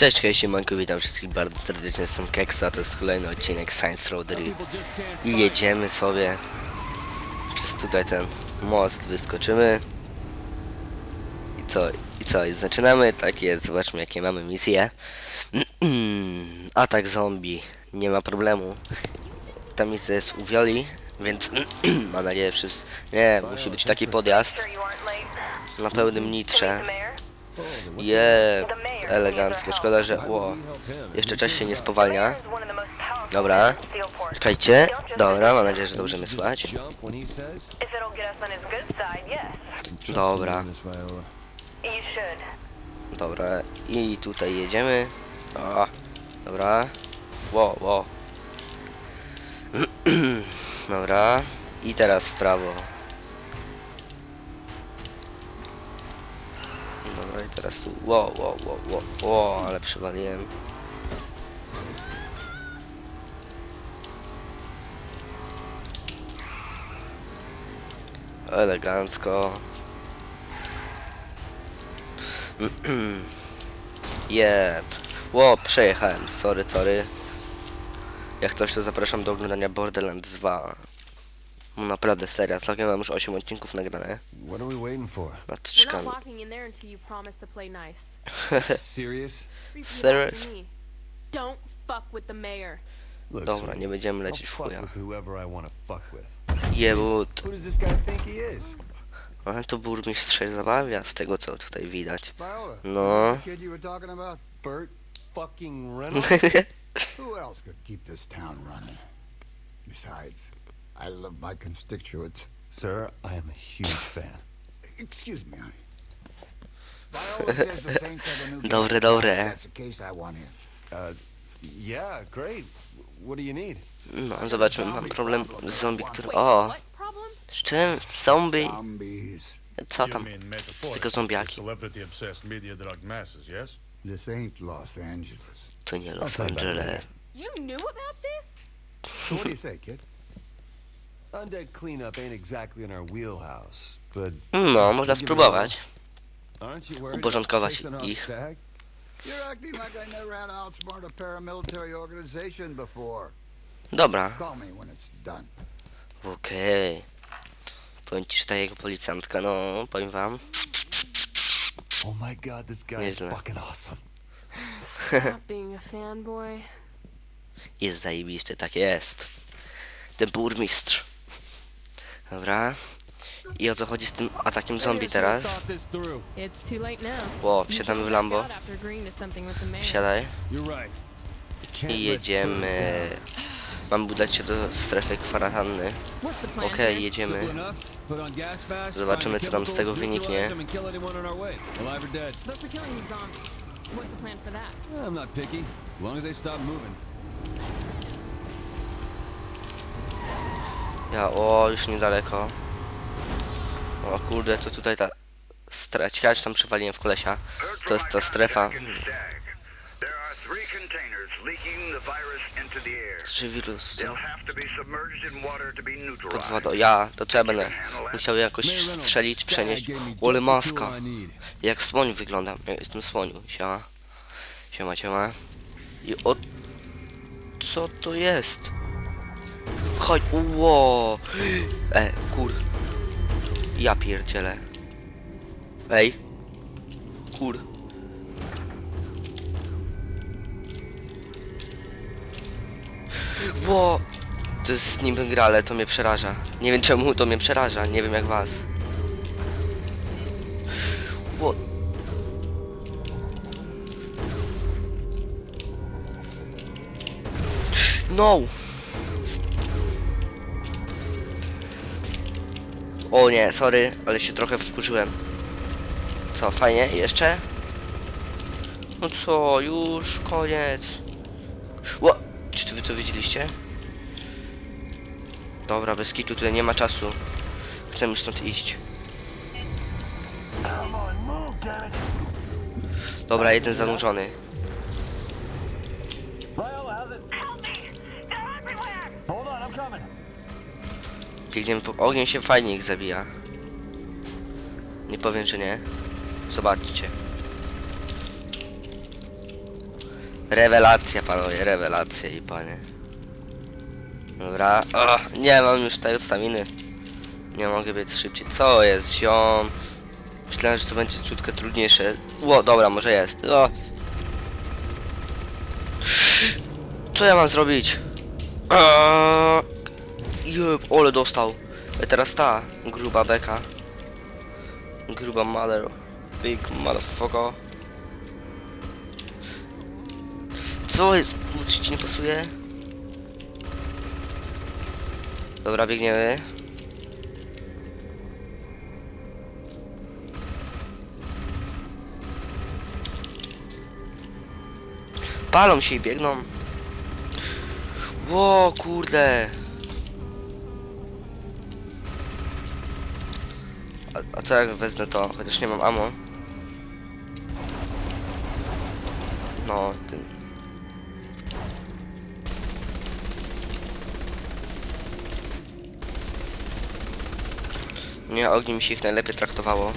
Cześć, hej, siemanko, witam wszystkich bardzo serdecznie, jestem Keksa, to jest kolejny odcinek Science Roadery i jedziemy sobie przez tutaj ten most, wyskoczymy. I co, i co, i zaczynamy, tak jest, zobaczmy jakie mamy misje. Atak zombie, nie ma problemu. Ta misja jest u Violi, więc mam nadzieję, że wszyscy, nie, musi być taki podjazd. Na pełnym nitrze je elegancko. Szkoda, że o, jeszcze czas się nie spowalnia. Dobra. Czekajcie. Dobra, mam nadzieję, że dobrze mnie słychać. Dobra. Dobra. I tutaj jedziemy. O, dobra. Ło, ło. Dobra. I teraz w prawo. Teraz tu. Ło, ło. Ło, ale przywaliłem. Elegancko. Jep. Ło, przejechałem. Sorry, sorry. Jak coś, to zapraszam do oglądania Borderlands 2. No naprawdę seria, całkiem mam już 8 odcinków nagrane. What are we waiting for? Nad play nice. Serious? Serious? after me. Don't fuck with the mayor. Look, Dobra, nie będziemy lecieć w chuja. Jebut. Is? Ale to burmistrz się zabawia z tego, co tutaj widać. No. Who else could keep this town running? Besides, I love my constituents. Sir, I am a huge fan. Excuse me, honey. Viola says the Saints have a new Dobre, dobre. That's the case I want in. Uh, yeah, great. What do you need? No, zobaczmy, mam problem z zombie, który... O! Z czym? Zombie? Co tam? Tylko zombiaki. To nie Los Angeles. You knew about this? So what do you say, kid? Undead cleanup ain't exactly in our wheelhouse, but No, można spróbować. Uporządkować ich. stag? You're acting like I never had to outsmart a paramilitary organization before. Dobra, Call me when it's done. okej. Powiem ci, że ta jego policjantka, no, powiem wam. Oh my god, this guy is Nieźle. fucking awesome. Stop being a fanboy. Jest zajebisty, tak jest. Ten burmistrz. Dobra. I o co chodzi z tym atakiem zombie teraz? Ło, wsiadamy w Lambo. backed out after agreeing to something with the mayor. Siadaj. You're right. You can't I jedziemy. Mam udać się do strefy kwarantanny. Okej, man? jedziemy. Zobaczymy, co tam z tego wyniknie. what's the plan for that? I'm not picky, as long as they stop moving. Ja, o, już niedaleko. O kurde, to tutaj ta strefa. Ciekawe, czy tam przewaliłem w kolesia. To jest ta strefa. Czy wirus? Pod wodą. Ja, to co ja będę musiał jakoś strzelić, przenieść. Ole maska. Jak słoń wyglądam. Ja jestem słoniu. Siema. Siema, siema. I o... Co to jest? Chodź, ło! E, kur... Ja pierdzielę. Ej. Kur... Ło! To jest niby gra, ale to mnie przeraża. Nie wiem czemu to mnie przeraża, nie wiem jak was. Ło... No! O nie, sorry, ale się trochę wkurzyłem. Co, fajnie? Jeszcze? No co, już koniec. Ło! Czy to wy to widzieliście? Dobra, bez kitu, tutaj nie ma czasu. Chcemy stąd iść. Dobra, jeden zanurzony. Po... Ogień się fajnie ich zabija. Nie powiem, że nie. Zobaczcie. Rewelacja, panowie, rewelacja i panie. Dobra. O, nie mam już tej staminy. Nie mogę być szybciej. Co jest, ziom? Myślałem, że to będzie ciutkę trudniejsze. Ło, dobra, może jest. O. Co ja mam zrobić? Eee, Ole dostał. E, teraz ta gruba beka. Gruba mother. Big motherfucker. Co jest? Kurczę, ci nie pasuje? Dobra, biegniemy. Palą się i biegną. Ło, kurde. A, co jak wezmę to? Chociaż nie mam ammo. No, tym. Nie, mi się ich najlepiej traktowało.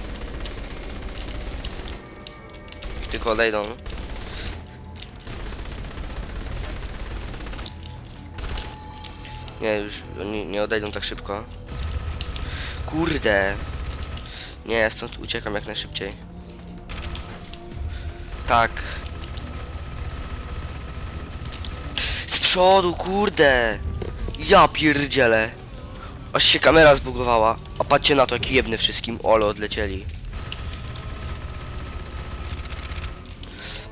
Tylko odejdą. Nie, już oni nie odejdą tak szybko. Kurde. Nie, ja stąd uciekam jak najszybciej. Tak. Z przodu, kurde. Ja pierdzielę. Aż się kamera zbugowała. A patrzcie na to, jaki jebny wszystkim. Ole, odlecieli.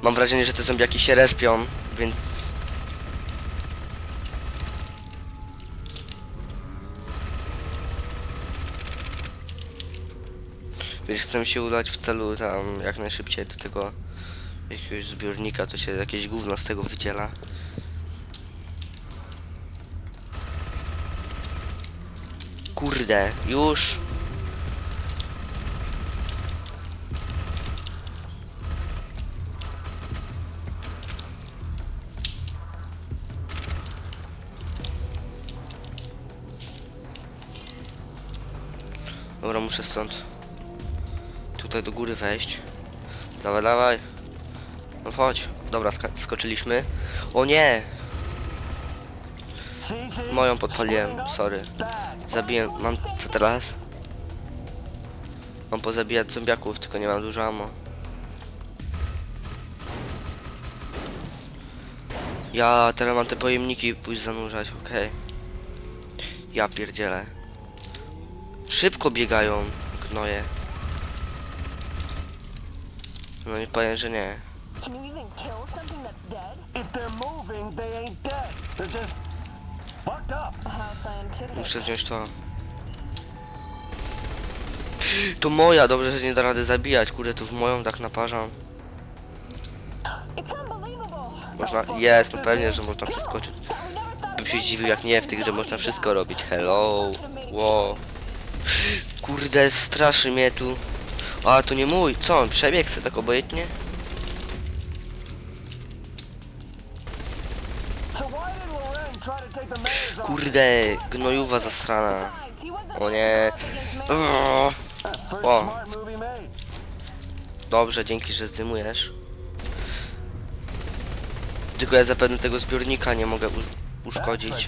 Mam wrażenie, że te zombiaki się respią, więc... chcę się udać w celu tam jak najszybciej do tego jakiegoś zbiornika, to się jakieś gówno z tego wydziela. Kurde, już. Dobra, muszę stąd tutaj do góry wejść. Dawaj, dawaj. No chodź. Dobra, ska- skoczyliśmy. O nie! Moją podpaliłem, sorry. Zabiłem, mam, co teraz? Mam pozabijać zombiaków, tylko nie mam dużo ammo. Ja teraz mam te pojemniki pójść zanurzać, okej. Ja pierdzielę. Szybko biegają, gnoje. No i powiem, że nie. Muszę wziąć to. To moja, dobrze, że nie da rady zabijać, kurde, tu w moją tak naparzam. Można, jest, no pewnie, że można przeskoczyć. Bym się zdziwił jak nie w tych, że można wszystko robić. Hello, wow. Kurde, straszy mnie tu. A, to nie mój, co on, przebiegł se tak obojętnie? Kurde, gnojuwa zasrana. O nie. O. Dobrze, dzięki, że zdymujesz. Tylko ja zapewne tego zbiornika nie mogę usz- uszkodzić.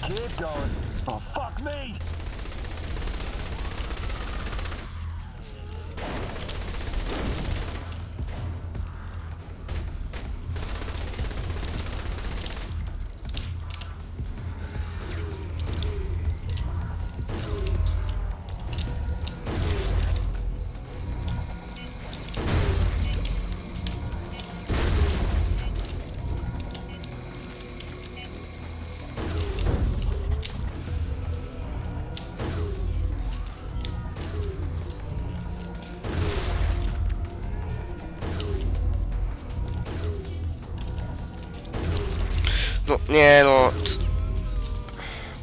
Nie no.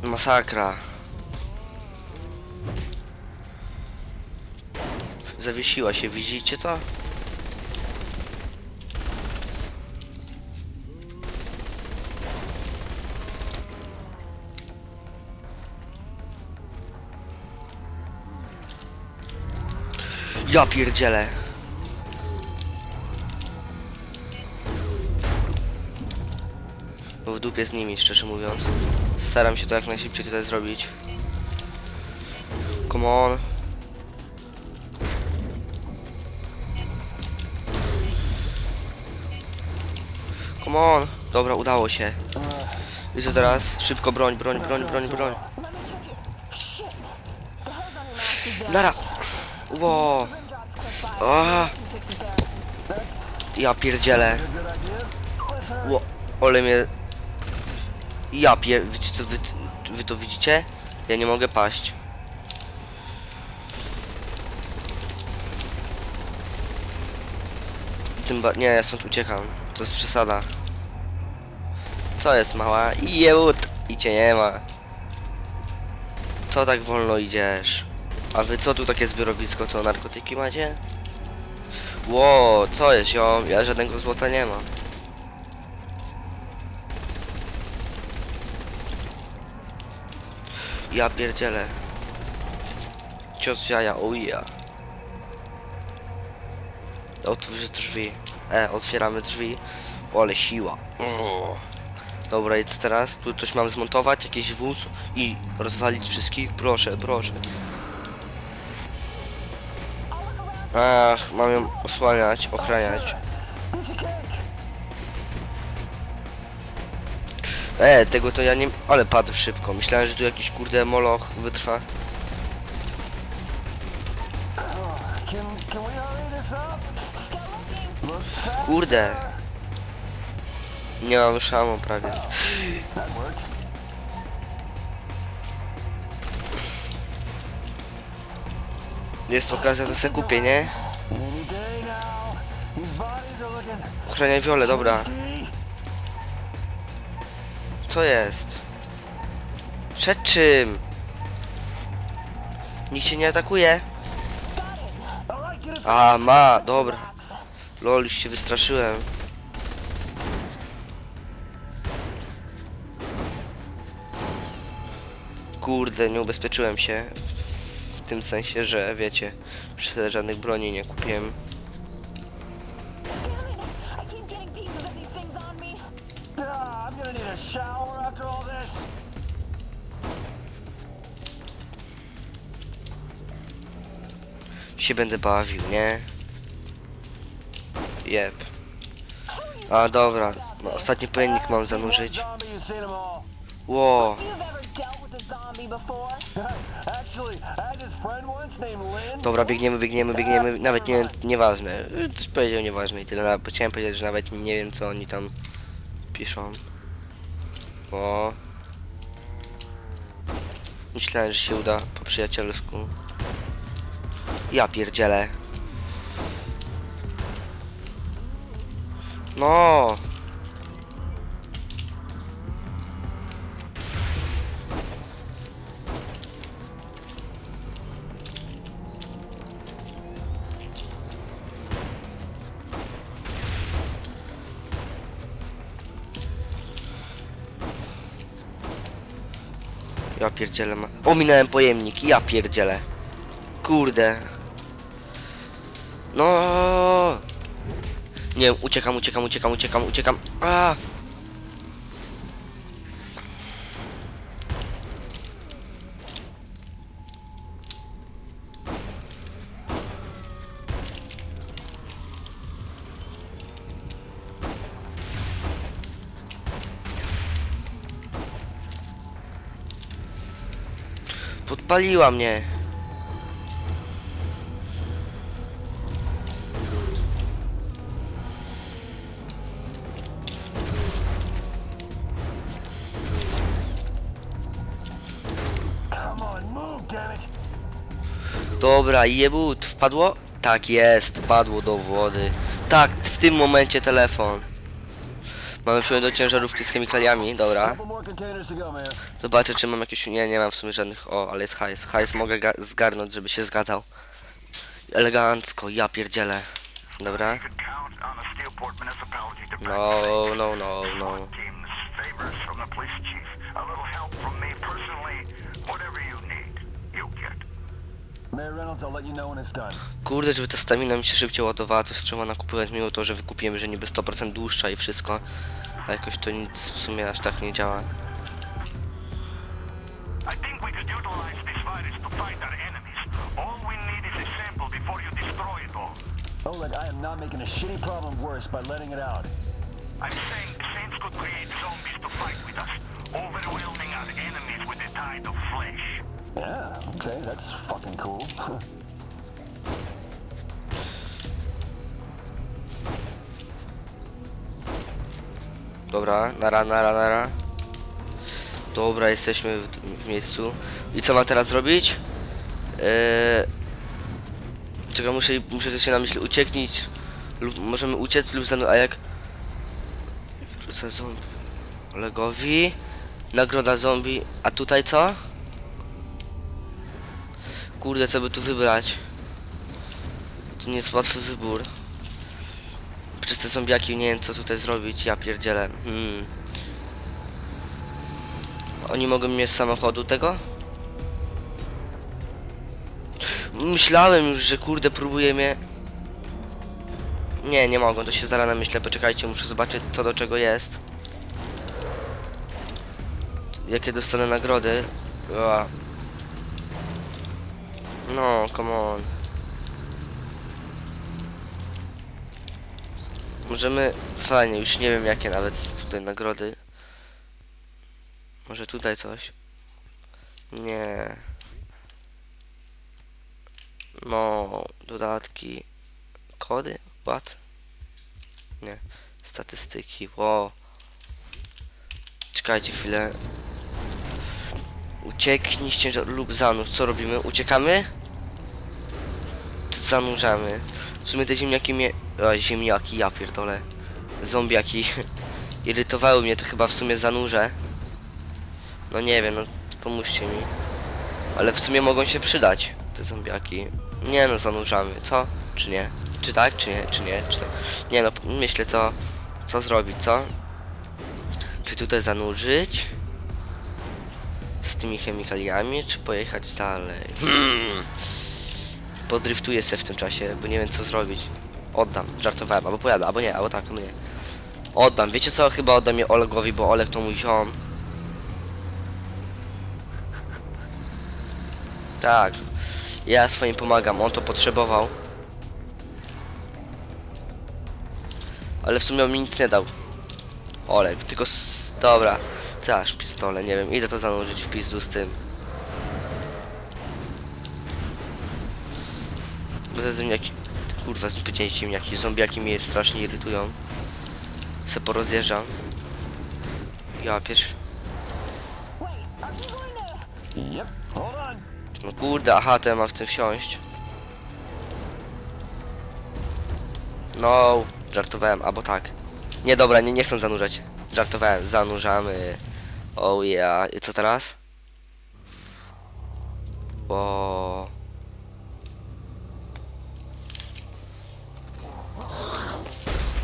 Masakra. Zawiesiła się, widzicie to? Ja pierdzielę. Dupie z nimi, szczerze mówiąc. Staram się to jak najszybciej tutaj zrobić. Come on. Come on. Dobra, udało się. I co teraz? Szybko broń, broń, broń, broń, broń. Nara! Ło! Ja pierdzielę. Ło, ole mnie... Ja pier... Wy, to, wy, wy to widzicie? Ja nie mogę paść. Tym ba... Nie, ja stąd uciekam. To jest przesada. Co jest mała? Jeut! I cię nie ma. Co tak wolno idziesz? A wy co tu takie zbiorowisko? Co narkotyki macie? Ło, co jest ziom? Ja żadnego złota nie mam. Ja pierdzielę. Cios jaja, oh yeah. Otwórz drzwi. E, otwieramy drzwi. O, ale siła. O. Dobra, co teraz? Tu coś mam zmontować, jakiś wóz i rozwalić wszystkich? Proszę, proszę. Ach, mam ją osłaniać, ochraniać. E, tego to ja nie... Ale padł szybko. Myślałem, że tu jakiś kurde moloch wytrwa. Kurde. Nie mam już prawie. Jest okazja, to se kupię, nie? Ochraniaj wiole, dobra. Co jest? Przed czym? Nikt się nie atakuje? A, ma, dobra. Lol, już się wystraszyłem. Kurde, nie ubezpieczyłem się. W, tym sensie, że wiecie, żadnych broni nie kupiłem. Się będę bawił, nie? Jep. A, dobra. No, ostatni pojemnik mam zanurzyć. Lynn. Dobra, biegniemy, biegniemy, biegniemy. Nawet nie, nieważne. Coś powiedział nieważne i tyle. Chciałem powiedzieć, że nawet nie wiem co oni tam piszą. O. Myślałem, że się uda po przyjacielsku. Ja pierdzielę. No. Ja pierdzielę. Ominąłem pojemnik, ja pierdzielę. Kurde. No. Nie, uciekam, uciekam, uciekam, uciekam, uciekam. A. Podpaliła mnie. Dobra, jebut, wpadło? Tak jest, wpadło do wody. Tak, w tym momencie telefon. Mamy wpływ do ciężarówki z chemikaliami, dobra. Zobaczę, czy mam jakieś... Nie, nie mam w sumie żadnych... O, ale jest hajs. Hajs mogę ga- zgarnąć, żeby się zgadzał. Elegancko, ja pierdzielę. Dobra. No, no, no, no. Kurde, żeby ta stamina mi się szybciej ładowała, coś trzeba nakupywać, mimo to, że wykupiłem, że niby 100% dłuższa i wszystko. A jakoś to nic w sumie aż tak nie działa. To. Oleg, I am not making a shitty problem worse by letting it out. I'm saying Saints could create zombies to fight with us, overwhelming our enemies with a tide of flesh. Yeah, okay, that's fucking cool. Dobra, nara, nara, nara. Dobra, jesteśmy w, w miejscu. I co mam teraz zrobić? Eee... Czekaj, muszę, muszę coś się na myśli ucieknić. Lub możemy uciec lub zanu... A jak... Wrócę zombie. Olegowi. Nagroda zombie. A tutaj co? Kurde, co by tu wybrać? To nie jest łatwy wybór. Przez te zombiaki nie wiem co tutaj zrobić, ja pierdzielę. Hmm. Oni mogą mnie z samochodu tego? Myślałem już, że kurde próbuje mnie... Nie, nie mogą, to się zaraz myślę, poczekajcie, muszę zobaczyć co do czego jest. Jakie dostanę nagrody. Ua. No, come on. Możemy... Fajnie, już nie wiem jakie nawet tutaj nagrody. Może tutaj coś? Nie. No, dodatki. Kody? What? Nie. Statystyki, wow. Czekajcie chwilę. Ucieknij z ciężaru lub zanurz. Co robimy? Uciekamy? Zanurzamy? W sumie te ziemniaki mnie... O, ziemniaki, ja pierdolę. Zombiaki. Irytowały mnie, to chyba w sumie zanurzę. No nie wiem, no pomóżcie mi. Ale w sumie mogą się przydać, te zombiaki. Nie no, zanurzamy, co? Czy nie? Czy tak, czy nie, czy nie, czy tak? Nie no, myślę co, co zrobić, co? Czy tutaj zanurzyć? Z tymi chemikaliami, czy pojechać dalej? Hmm. Podriftuję se w tym czasie, bo nie wiem co zrobić. Oddam, żartowałem, albo pojadę, albo nie, albo tak, albo nie. Oddam, wiecie co? Chyba oddam je Olegowi, bo Oleg to mój ziom. Tak. Ja swoim pomagam, on to potrzebował. Ale w sumie on mi nic nie dał. Olek, tylko. Dobra. Co aż nie wiem, idę to zanurzyć w pizdu z tym. Bo te ziemniaki... Kurwa, zbycie ziemniaki, zombiaki mnie strasznie irytują. Se porozjeżdżam. Ja pierwszy... No kurde, aha, to ja mam w tym wsiąść. No, żartowałem, albo tak. Nie, dobra, nie, nie chcę zanurzać. Żartowałem, zanurzamy. Oh yeah. I co teraz? O. O nie. Commander, what the hell are you doing? There have been some complications, Senator. Ło. Complications? Don't talk to me about complications. I want results. You want results? Then authorize the use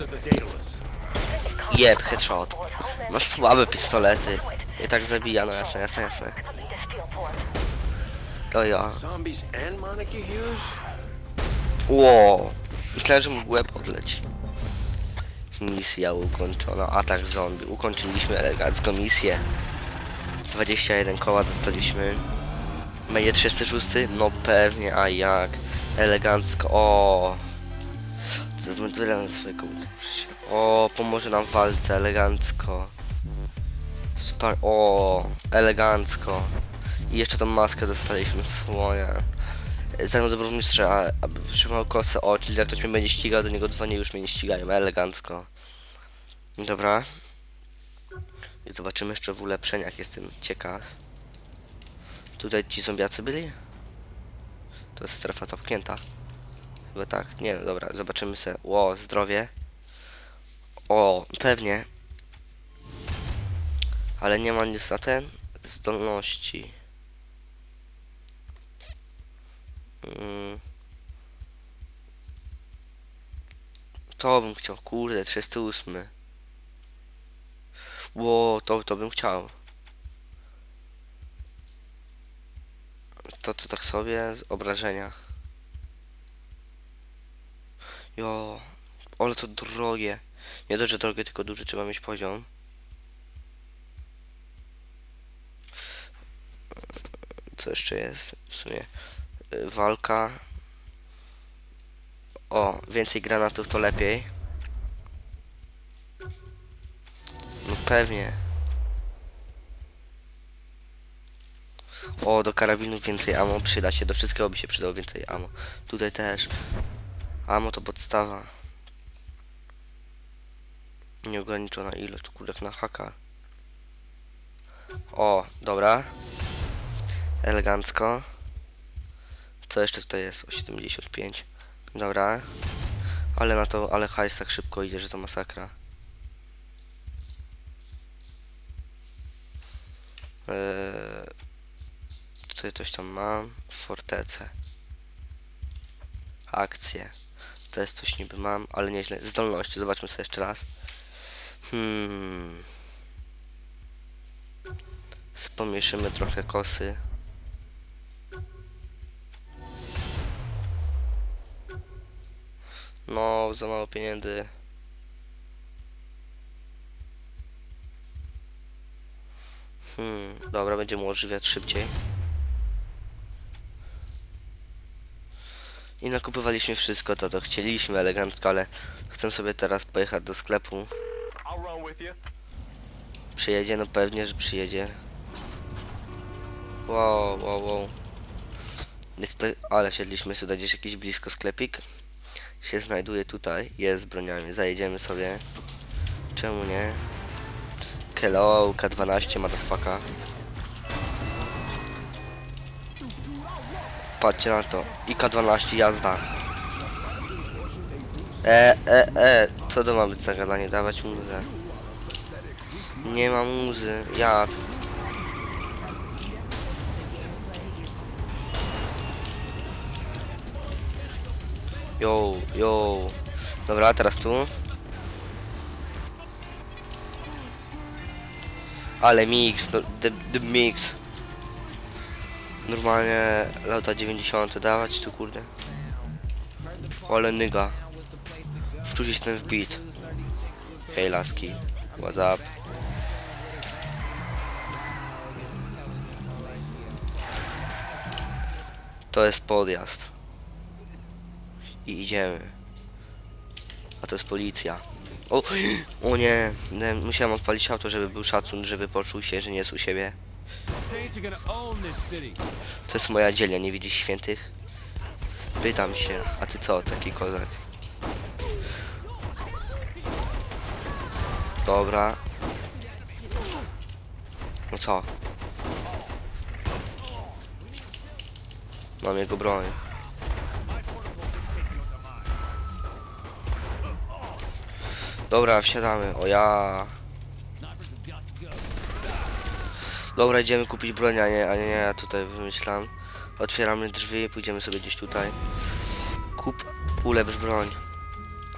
of the dataless. Jeb, headshot. Ma słabe pistolety. I tak zabija, no jasne, jasne, jasne. To ja. Ło. Myślałem, że mu łeb odleci. Misja ukończona. Atak zombie. Ukończyliśmy elegancko misję. 21 koła dostaliśmy. Będzie 36? No pewnie, a jak? Elegancko. O. Zadmętujemy swojego O, pomoże nam w walce, elegancko. Super, o, elegancko. I jeszcze tą maskę dostaliśmy, słonia. Zanim do burmistrza, aby trzymał kosę, o, czyli jak ktoś mnie będzie ścigał, do niego dzwonię, już mnie nie ścigają, elegancko. Dobra. I zobaczymy jeszcze w ulepszeniach, jestem ciekaw. Tutaj ci zombiacy byli? To jest strefa zamknięta. Chyba tak, nie no dobra, zobaczymy se. Ło, zdrowie. O, pewnie. Ale nie ma nic na ten zdolności. To bym chciał, kurde, 38. Ło, to, to bym chciał. to, to tak sobie z obrażenia. Jo, ale to drogie. Nie dość, że drogie, tylko duży trzeba mieć poziom. Co jeszcze jest w sumie? Walka. O, więcej granatów to lepiej. No pewnie. O, do karabinów więcej ammo przyda się, do wszystkiego by się przydało więcej ammo. Tutaj też. Ammo to podstawa. Nieograniczona ilość, kurde, na haka. O, dobra. Elegancko. Co jeszcze tutaj jest? O 75. Dobra. Ale na to, ale hajs tak szybko idzie, że to masakra. Eee, tutaj coś tam mam. Fortece. Akcje. To jest coś niby mam, ale nieźle. Zdolności, zobaczmy sobie jeszcze raz. Hmm. Pomniejszymy trochę kosy. No, za mało pieniędzy. Hmm, dobra, będziemy ożywiać szybciej. I nakupywaliśmy wszystko to, to chcieliśmy elegancko, ale chcę sobie teraz pojechać do sklepu. Przyjedzie, no pewnie, że przyjedzie. Wow, wow, wow. Jest tutaj, ale wsiedliśmy tutaj gdzieś jakiś blisko sklepik. Się znajduje tutaj, jest z broniami, zajedziemy sobie. Czemu nie? Hello, K12, motherfucker. Patrzcie na to. I K12 jazda. E, e, e, co to ma być za gadanie? Dawać muzę. Nie ma muzy. Ja. Yo, yo. Dobra, teraz tu. Ale mix, no, the, the mix. Normalnie lata 90 dawać tu kurde. Ale nyga. Wczuć się ten w beat. Hej laski. What's up? To jest podjazd. I idziemy. A to jest policja. O, o nie, musiałem odpalić auto, żeby był szacun, żeby poczuł się, że nie jest u siebie. To jest moja dzielia, nie widzisz świętych? Pytam się, a ty co, taki kozak? Dobra. No co? Mam jego broń. Dobra, wsiadamy. O ja. Dobra, idziemy kupić broń, a nie, a nie, ja tutaj wymyślam. Otwieramy drzwi, pójdziemy sobie gdzieś tutaj. Kup, ulepsz broń.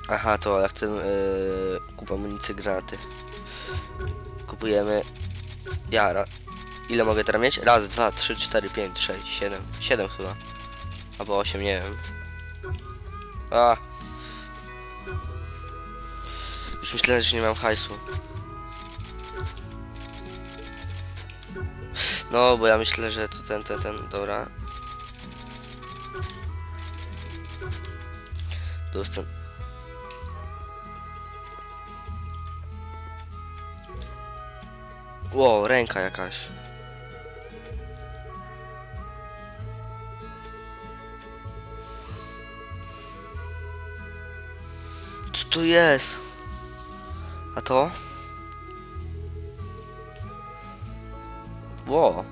Aha, to ja chcę yy, kup amunicji, granaty. Kupujemy. Ja, ra, ile mogę teraz mieć? Raz, dwa, trzy, cztery, pięć, sześć, siedem. Siedem chyba. Albo osiem, nie wiem. A. Myślałem, że nie mam hajsu. No, bo ja myślę, że to ten, ten, ten, dobra. Dostęp. Ło, ręka jakaś. Co to jest? A to? Ło.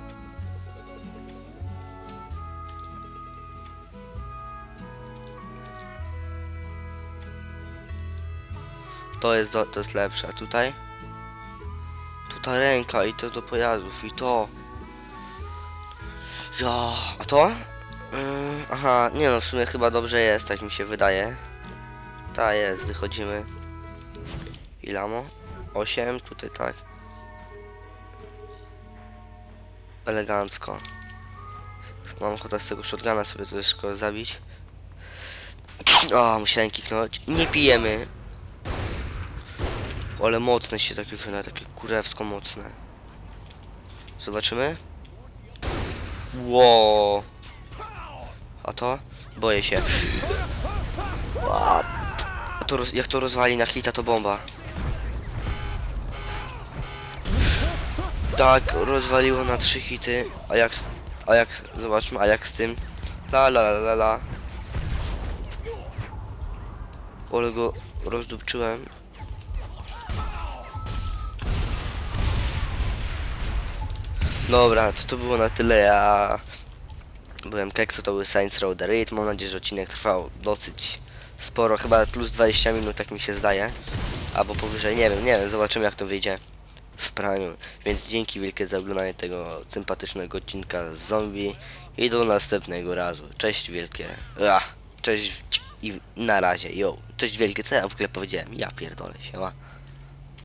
To jest, do, to jest lepsze. A tutaj? Tutaj ręka i to do pojazdów i to. Ja, a to? Yy, aha, nie no, w sumie chyba dobrze jest, tak mi się wydaje. Ta jest, wychodzimy. Ilamo? 8, tutaj tak. Elegancko. Mam ochotę z tego shotguna sobie wszystko zabić. O, musiałem kiknąć. Nie pijemy. Ale mocne się takie wyna, takie kurewsko mocne. Zobaczymy. Ło. A to? Boję się. What? A to jak to rozwali na hita to bomba. Tak, rozwaliło na trzy hity. A jak, a jak, zobaczmy, a jak z tym? La la la la. Ale go rozdupczyłem. Dobra, to to było na tyle. Ja byłem Keksu, to był Science Road Raid. Mam nadzieję, że odcinek trwał dosyć sporo, chyba plus 20 minut, tak mi się zdaje. Albo powyżej, nie wiem, nie wiem, zobaczymy jak to wyjdzie w praniu. Więc dzięki wielkie za oglądanie tego sympatycznego odcinka z zombie i do następnego razu. Cześć wielkie. Ach, cześć i na razie, yo. Cześć wielkie, co ja w ogóle powiedziałem? Ja pierdolę się, ma.